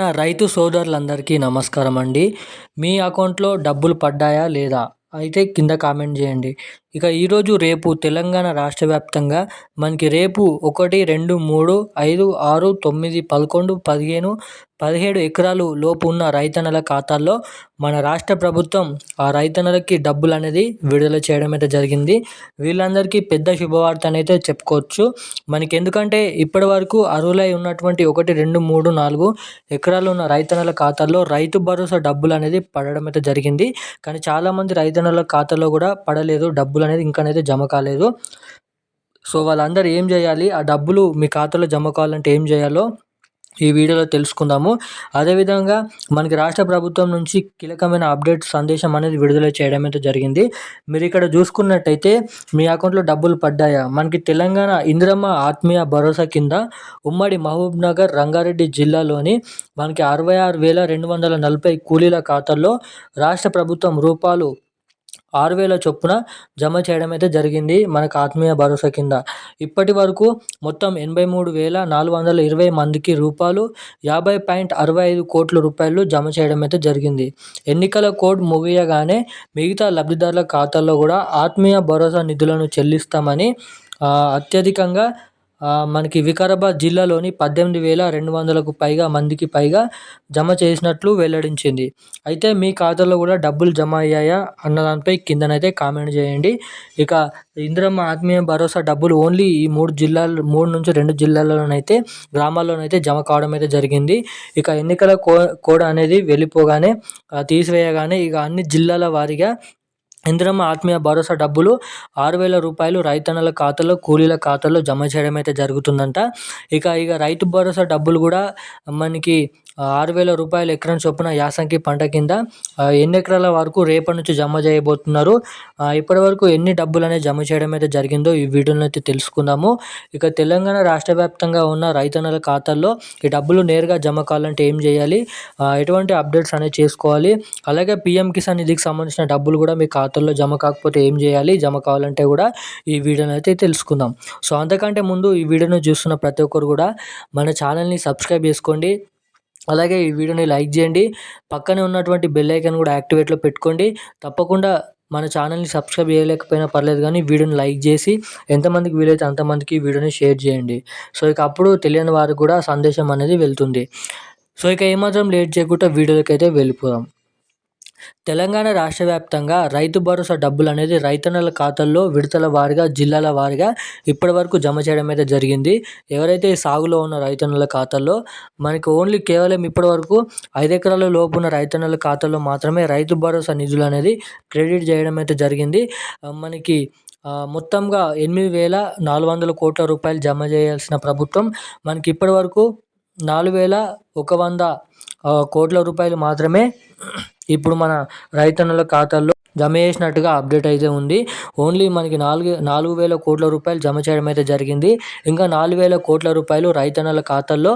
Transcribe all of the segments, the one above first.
నా రైతు సోదరులందరికీ నమస్కారం అండి. మీ అకౌంట్లో డబ్బులు పడ్డాయా లేదా? అయితే కింద కామెంట్ చేయండి. ఇక ఈరోజు రేపు తెలంగాణ రాష్ట్ర వ్యాప్తంగా మనకి రేపు ఒకటి రెండు మూడు ఐదు ఆరు తొమ్మిది పదకొండు పదిహేను పదిహేడు ఎకరాలు లోపు ఉన్న రైతన్నల ఖాతాల్లో మన రాష్ట్ర ప్రభుత్వం ఆ రైతన్నలకి డబ్బులు అనేది విడుదల చేయడం అయితే జరిగింది. వీళ్ళందరికీ పెద్ద శుభవార్త అయితే చెప్పుకోవచ్చు. మనకి ఎందుకంటే ఇప్పటి వరకు అర్హులై ఉన్నటువంటి ఒకటి రెండు మూడు నాలుగు ఎకరాలు ఉన్న రైతన్నల ఖాతాల్లో రైతు భరోసా డబ్బులు అనేది పడడం అయితే జరిగింది. కానీ చాలామంది రైతన్నల ఖాతాలో కూడా పడలేదు డబ్బులు అనేది ఇంకనైతే జమ కాలేదు. సో వాళ్ళందరూ ఏం చేయాలి? ఆ డబ్బులు మీ ఖాతాలో జమ కావాలంటే ఏం చేయాలో ఈ వీడియోలో తెలుసుకుందాము. అదేవిధంగా మనకి రాష్ట్ర ప్రభుత్వం నుంచి కీలకమైన అప్డేట్ సందేశం అనేది విడుదల చేయడం అయితే జరిగింది. మీరు ఇక్కడ చూసుకున్నట్టయితే మీ అకౌంట్లో డబ్బులు పడ్డాయా? మనకి తెలంగాణ ఇందిరమ్మ ఆత్మీయ భరోసా కింద ఉమ్మడి మహబూబ్నగర్ రంగారెడ్డి జిల్లాలోని మనకి అరవై ఆరు వేల రెండు వందల నలభై కూలీల ఖాతాల్లో రాష్ట్ర ప్రభుత్వం రూపాయలు ఆరు వేల చొప్పున జమ చేయడం అయితే జరిగింది. మనకు ఆత్మీయ భరోసా కింద ఇప్పటి వరకు మొత్తం ఎనభై మూడు వేల నాలుగు వందల ఇరవై మందికి రూపాయలు యాభై పాయింట్ అరవై ఐదు కోట్ల రూపాయలు జమ చేయడం అయితే జరిగింది. ఎన్నికల కోడ్ ముగియగానే మిగతా లబ్ధిదారుల ఖాతాల్లో కూడా ఆత్మీయ భరోసా నిధులను చెల్లిస్తామని అత్యధికంగా మనకి వికారాబాద్ జిల్లాలోని పద్దెనిమిది వేల రెండు వందలకు పైగా మందికి పైగా జమ చేసినట్లు వెల్లడించింది. అయితే మీ ఖాతాలో కూడా డబ్బులు జమ అయ్యాయా అన్న దానిపై కిందనైతే కామెంట్ చేయండి. ఇక ఇందిరమ్మ ఆత్మీయ భరోసా డబ్బులు ఓన్లీ ఈ మూడు జిల్లాలు మూడు నుంచి రెండు జిల్లాల్లోనైతే గ్రామాల్లోనైతే జమ కావడం అయితే జరిగింది. ఇక ఎన్నికల కో కోడ్ అనేది వెళ్ళిపోగానే తీసివేయగానే ఇక అన్ని జిల్లాల వారీగా ఇందిరమ్మ ఆత్మీయ భరోసా డబ్బులు ఆరు వేల రూపాయలు రైతన్నల ఖాతాలో కూలీల ఖాతాలో జమ చేయడం అయితే జరుగుతుందంట. ఇక ఇక రైతు భరోసా డబ్బులు కూడా మనకి ఆరు వేల రూపాయలు ఎకరం చొప్పున యాసంగి పంట కింద ఎన్ని ఎకరాల వరకు రేపటి నుంచి జమ చేయబోతున్నారు? ఇప్పటి వరకు ఎన్ని డబ్బులు అనేది జమ చేయడం అయితే జరిగిందో ఈ వీడియోలో అయితే తెలుసుకుందాము. ఇక తెలంగాణ రాష్ట్ర వ్యాప్తంగా ఉన్న రైతన్నల ఖాతాల్లో ఈ డబ్బులు నేరుగా జమ కావాలంటే ఏం చేయాలి? ఎటువంటి అప్డేట్స్ అనేది చేసుకోవాలి? అలాగే పిఎం కిసాన్ నిధికి సంబంధించిన డబ్బులు కూడా మీ ఖాతాల్లో జమ కాకపోతే ఏం చేయాలి? జమ కావాలంటే కూడా ఈ వీడియోని అయితే తెలుసుకుందాం. సో అంతకంటే ముందు ఈ వీడియోను చూస్తున్న ప్రతి ఒక్కరు కూడా మన ఛానల్ని సబ్స్క్రైబ్ చేసుకోండి. అలాగే ఈ వీడియోని లైక్ చేయండి. పక్కనే ఉన్నటువంటి బెల్ ఐకాన్ కూడా యాక్టివేట్లో పెట్టుకోండి. తప్పకుండా మన ఛానల్ని సబ్స్క్రైబ్ చేయలేకపోయినా పర్లేదు కానీ వీడియోని లైక్ చేసి ఎంతమందికి వీలైతే అంతమందికి వీడియోని షేర్ చేయండి. సో ఇక అప్పుడు తెలియని వారికి కూడా సందేశం అనేది వెళ్తుంది. సో ఇక ఏమాత్రం లేట్ చేయకుండా వీడియోలకైతే అయితే వెళ్ళిపోదాం. తెలంగాణ రాష్ట్ర వ్యాప్తంగా రైతు భరోసా డబ్బులు అనేది రైతన్నల ఖాతాల్లో విడతల వారిగా జిల్లాల వారిగా ఇప్పటి వరకు జమ చేయడం అయితే జరిగింది. ఎవరైతే సాగులో ఉన్న రైతన్నల ఖాతాల్లో మనకి ఓన్లీ కేవలం ఇప్పటి వరకు ఐదు ఎకరాల లోపు ఉన్న రైతన్నల ఖాతాల్లో మాత్రమే రైతు భరోసా నిధులు అనేది క్రెడిట్ చేయడం అయితే జరిగింది. మనకి మొత్తంగా ఎనిమిది వేల నాలుగు వందల కోట్ల రూపాయలు జమ చేయాల్సిన ప్రభుత్వం మనకి ఇప్పటి వరకు నాలుగు వేల ఒక వంద కోట్ల రూపాయలు మాత్రమే ఇప్పుడు మన రైతన్నల ఖాతాల్లో జమ చేసినట్టుగా అప్డేట్ అయితే ఉంది. ఓన్లీ మనకి నాలుగు నాలుగు వేల కోట్ల రూపాయలు జమ చేయడం అయితే జరిగింది. ఇంకా నాలుగు వేల కోట్ల రూపాయలు రైతన్నల ఖాతాల్లో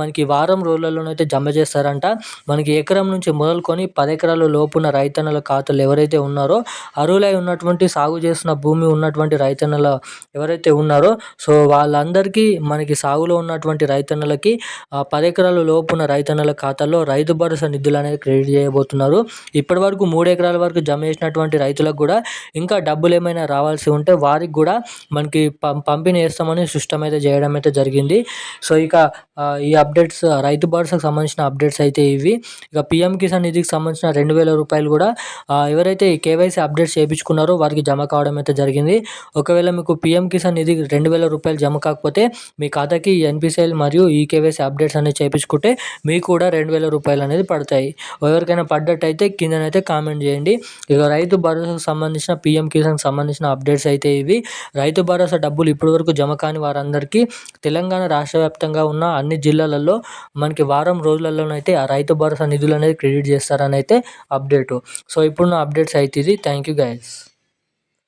మనకి వారం రోజులలోనైతే జమ చేస్తారంట. మనకి ఎకరం నుంచి మొదలుకొని పది ఎకరాల లోపున్న రైతన్నల ఖాతాలు ఎవరైతే ఉన్నారో అరువులై ఉన్నటువంటి సాగు చేస్తున్న భూమి ఉన్నటువంటి రైతన్నల ఎవరైతే ఉన్నారో సో వాళ్ళందరికీ మనకి సాగులో ఉన్నటువంటి రైతన్నలకి పది ఎకరాల లోపున్న రైతన్నల ఖాతాల్లో రైతు భరోసా నిధులు అనేది క్రెడిట్ చేయబోతున్నారు. ఇప్పటి వరకు మూడు ఎకరాల వరకు జమ చేసినటువంటి రైతులకు కూడా ఇంకా డబ్బులు ఏమైనా రావాల్సి ఉంటే వారికి కూడా మనకి పంపిణీ చేస్తామని సిస్టమ్ అయితే చేయడం అయితే జరిగింది. సో ఇక ఈ అప్డేట్స్ రైతు భరోసాకు సంబంధించిన అప్డేట్స్ అయితే ఇవి. ఇక పిఎం కిసాన్ నిధికి సంబంధించిన రెండు వేల రూపాయలు కూడా ఎవరైతే కేవైసీ అప్డేట్స్ చేయించుకున్నారో వారికి జమ కావడం అయితే జరిగింది. ఒకవేళ మీకు పిఎం కిసాన్ నిధి రెండు వేల రూపాయలు జమ కాకపోతే మీ ఖాతాకి ఎన్పిసిఎల్ మరియు ఈ కేవైసీ అప్డేట్స్ అనేది చేయించుకుంటే మీకు కూడా రెండు వేల రూపాయలు అనేది పడతాయి. ఎవరికైనా పడ్డట్టయితే కిందనైతే కామెంట్ చేయండి. ఇక ఇక రైతు భరోసాకు సంబంధించిన పీఎం కిసాన్ సంబంధించిన అప్డేట్స్ అయితే ఇవి. రైతు భరోసా డబ్బులు ఇప్పటివరకు జమ కాని వారందరికీ తెలంగాణ రాష్ట్ర వ్యాప్తంగా ఉన్న అన్ని జిల్లాలలో మనకి వారం రోజులలోనైతే ఆ రైతు భరోసా నిధులు అనేది క్రెడిట్ చేస్తారని అయితే అప్డేటు. సో ఇప్పుడున్న అప్డేట్స్ అయితే ఇది. Thank you guys